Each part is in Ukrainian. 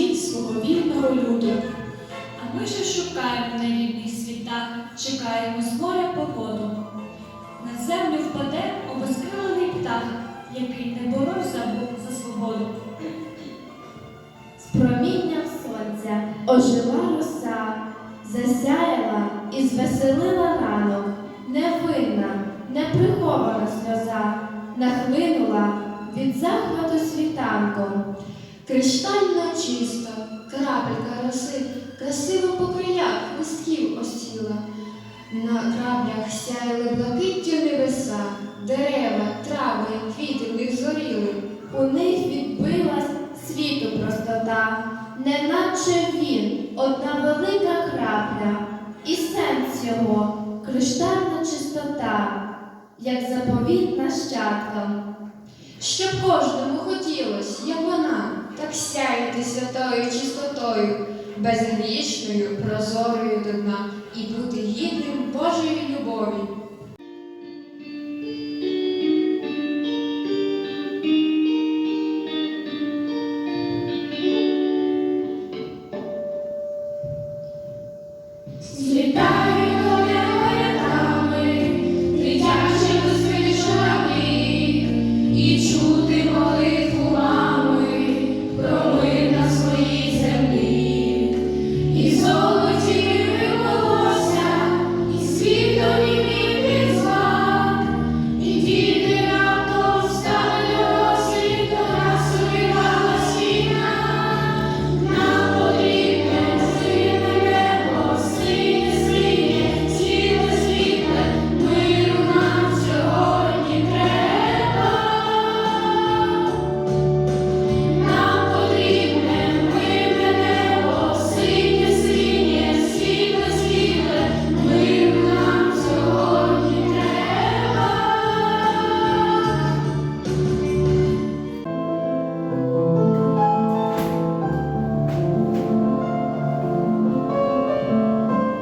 а свого вільного люду. А ми же шукаємо на рідних світах, чекаємо з моря погоду. На землю впаде обезкрилений птах, який не боровся був за свободу. З промінням сонця ожила роса, засяяла і звеселила ранок, невинна, неприхована сльоза, нахлинула від захвату світанком. Криштально чисто, крапелька роси, красиво по краях листків осіла. На краплях сяяли блакиттю небеса, дерева, трави, квіти в них зоріли. У них відбилась світу простота, неначе він, одна велика крапля, і сенс його криштальна чистота, як заповіт нащадкам. Щоб кожному хотілось, як вона, так сяйте святою чистотою, безгрішною, прозорою до дна і бути гідним Божої любові.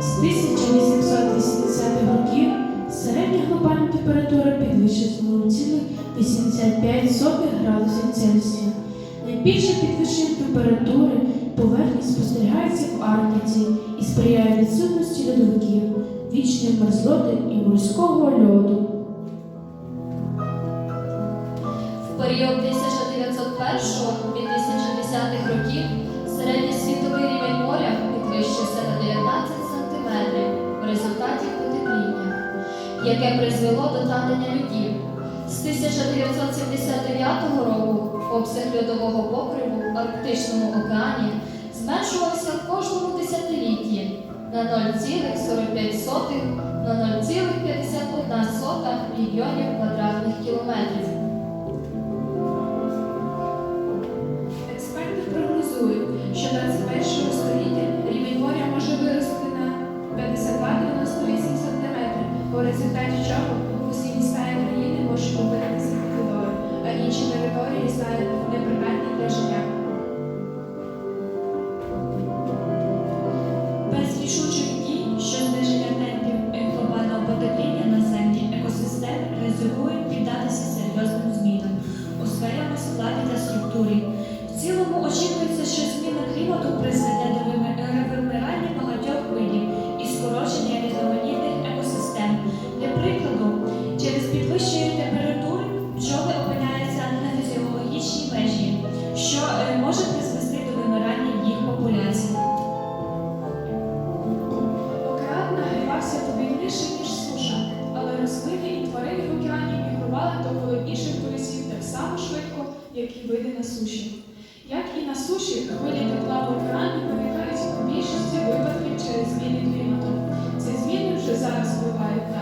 З 1880-х років середня глобальна температура підвищилась на 0,85 градусів Цельсія. Найбільше підвищення температури поверхні спостерігається в Арктиці і сприяє відсутності льодовиків, вічної мерзлоти і морського льоду. В період 1901-2010 років яке призвело до танення льодів. З 1979 року обсяг льодового покриву в Арктичному океані зменшувався в кожному десятилітті на 0,45 на 0,51 мільйонів квадратних кілометрів. Опинитися під а інші території стали непридатні для життя. інших туристів так само швидко, як і види на суші. Як і на суші, хвилі тепла в океані виникають у більшості випадків через зміни клімату. Ці зміни вже зараз впливають на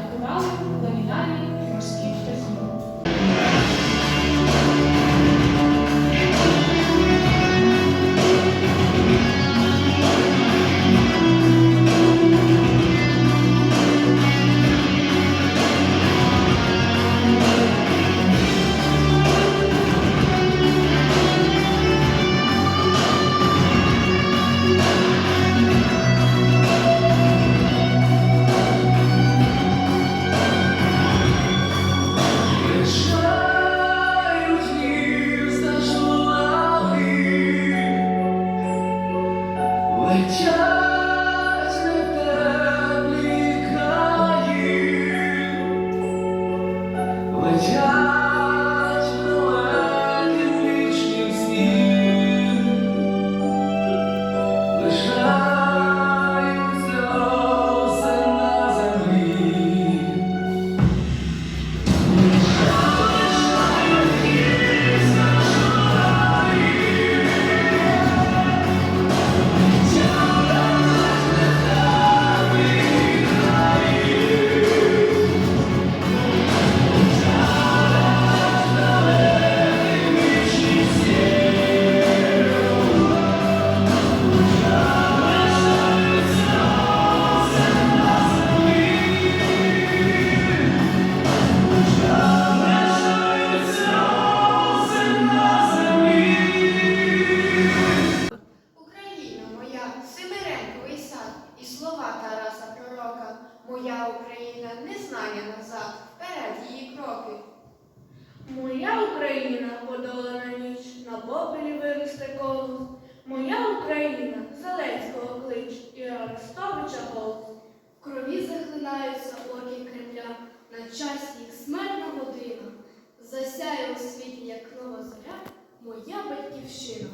батьківщина.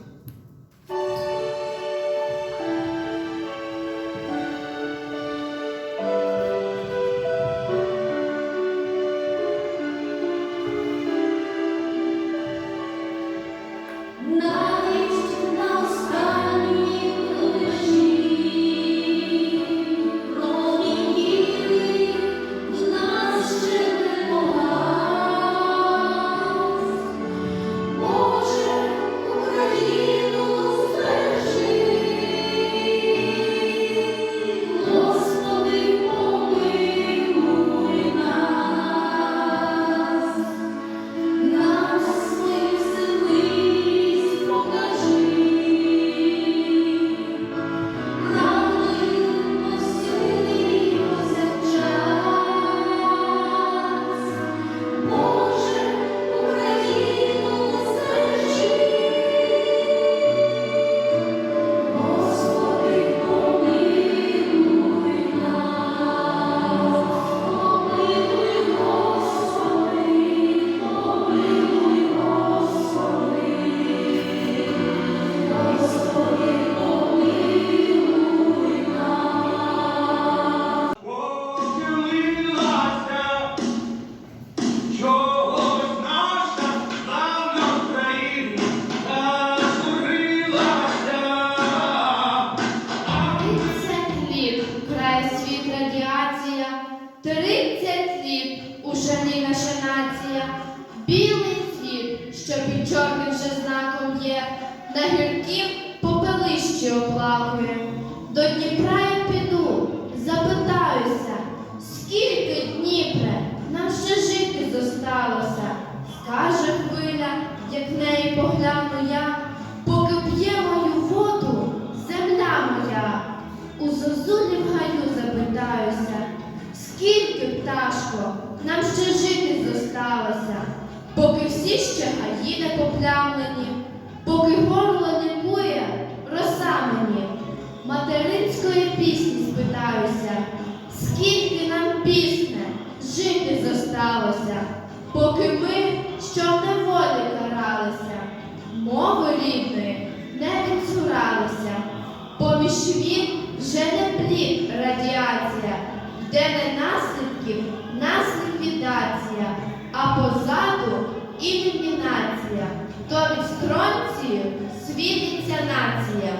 Попелищі оплакує. До Дніпра я піду, запитаюся, скільки Дніпре нам ще жити зосталося. Скаже хвиля, як неї погляну я, поки п'є мою воду, земля моя. У зозулі в гаю запитаюся, скільки, пташко, нам ще жити зосталося, поки всі ще гаї не поплямлені, поки горло не. Материнської пісні спитаюся, скільки нам пісне жити зосталося, поки ми, що в неволі каралися, мови рідної не відсуралися, поміж вік вже не плід радіація, де не наслідків, нас ліквідація, а позаду ілюмінація. то від стронцію світиться нація.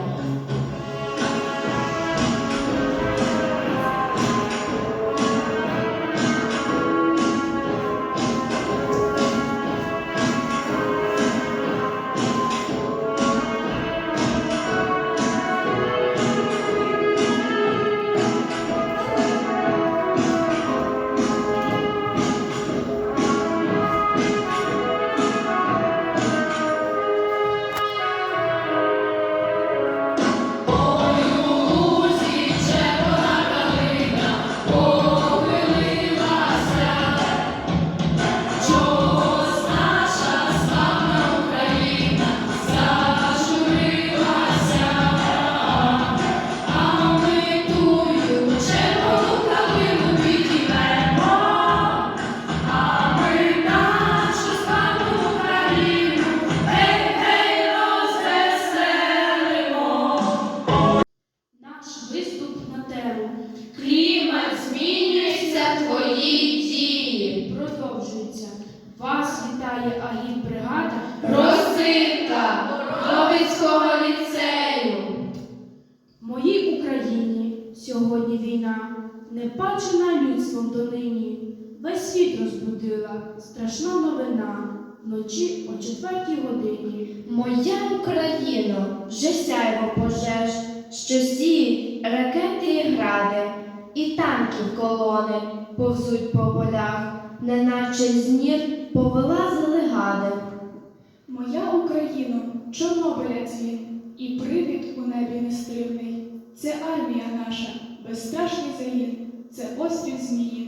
Світ розбудила страшна новина вночі о четвертій годині. Моя Україно, вже сяйво пожеж, що сіють ракети і гради, і танків колони повзуть по полях, неначе з нір повилазили гади. Моя Україно, Чорнобиля дзвін, і привід у небі нестримний. Це армія наша, безстрашний загін, це острів зміїний.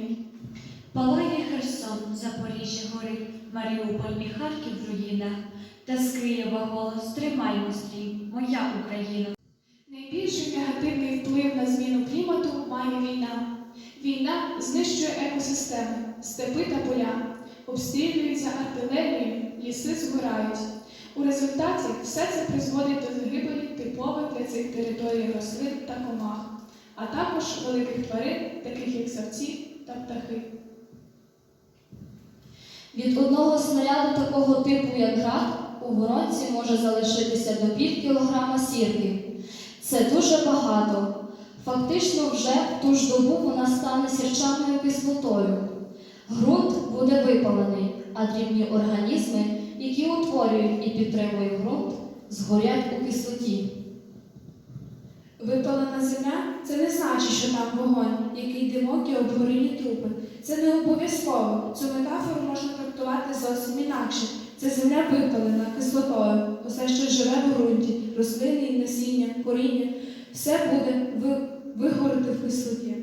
Палає Херсон, Запоріжжя горить, Маріуполь і Харків в руїнах. Та з Києва голос тримаймо стрій, моя Україна. Найбільший негативний вплив на зміну клімату має війна. Війна знищує екосистеми, степи та поля, обстрілюється артилерією, ліси згорають. У результаті все це призводить до загибелі типових для цих територій рослин та комах, а також великих тварин, таких як савці та птахи. Від одного снаряду такого типу, як град, у воронці може залишитися до пів кілограма сірки. Це дуже багато. Фактично, вже в ту ж добу вона стане сірчаною кислотою. Ґрунт буде випалений, а дрібні організми, які утворюють і підтримують ґрунт, згорять у кислоті. Випалена земля це не значить, що там вогонь, який димок і обгорілі трупи. Це не обов'язково. Цю метафору можна трактувати зовсім інакше. Це земля випалена кислотою. Усе, що живе в ґрунті, рослини і насіння, коріння, все буде ви- вигорити в кислоті.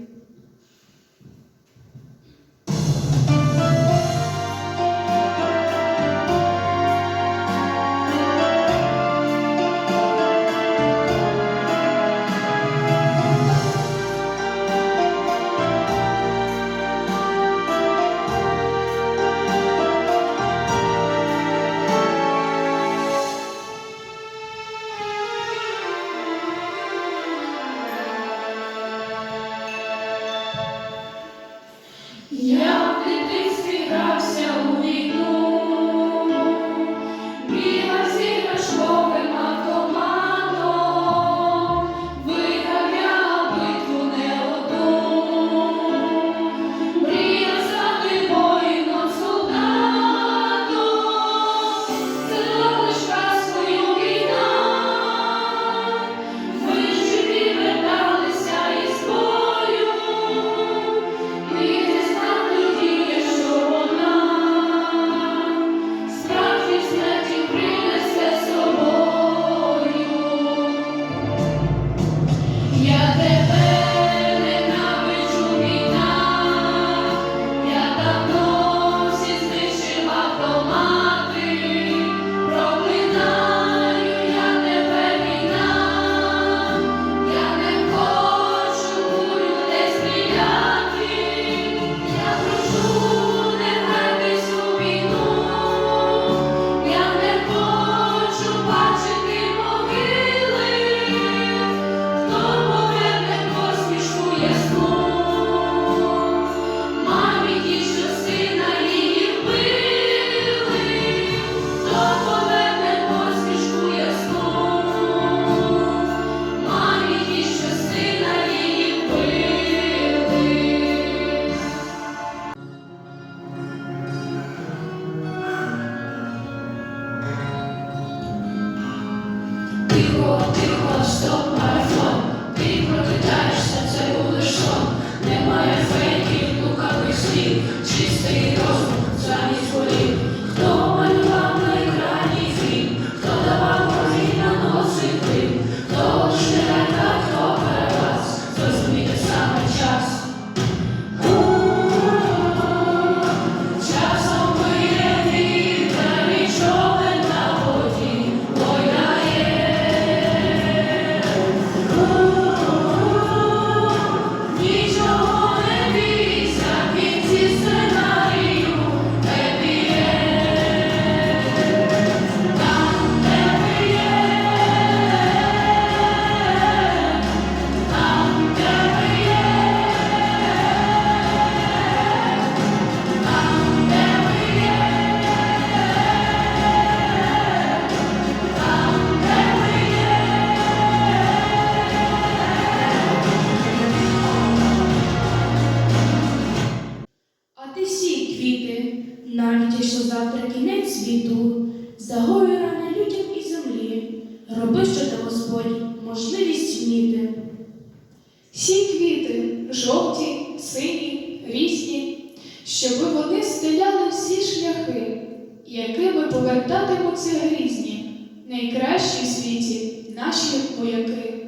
Найкращі в світі наші вояки.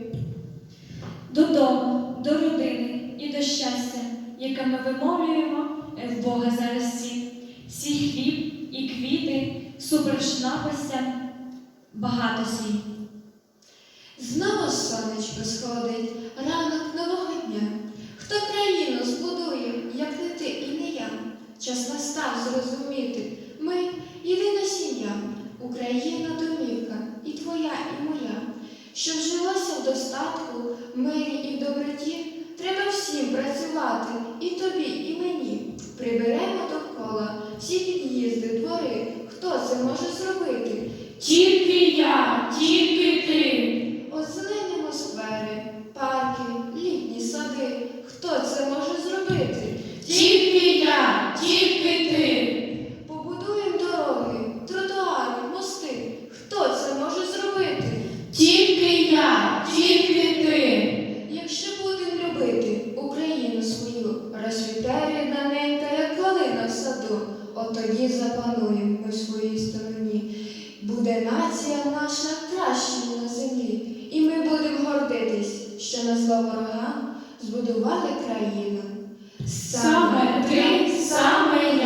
Додому, до родини і до щастя, яке ми вимовлюємо в Бога зараз всі. Всі хліб і квіти, супереч напастям, багато слів. Знову сонечко сходить, ранок нового дня. Хто країну збудує, як не ти і не я? Час настав зрозуміти, ми єдина сім'я, Україна домівка, і твоя, і моя. Щоб жилося в достатку, мирі і в доброті, треба всім працювати, і тобі, і мені. Приберемо довкола всі під'їзди, двори. Хто це може зробити? вистоїмо ми своїй стороні. Буде нація наша кращою на землі, і ми будемо гордитись, що на зло ворога збудували країну. Саме ти, саме я.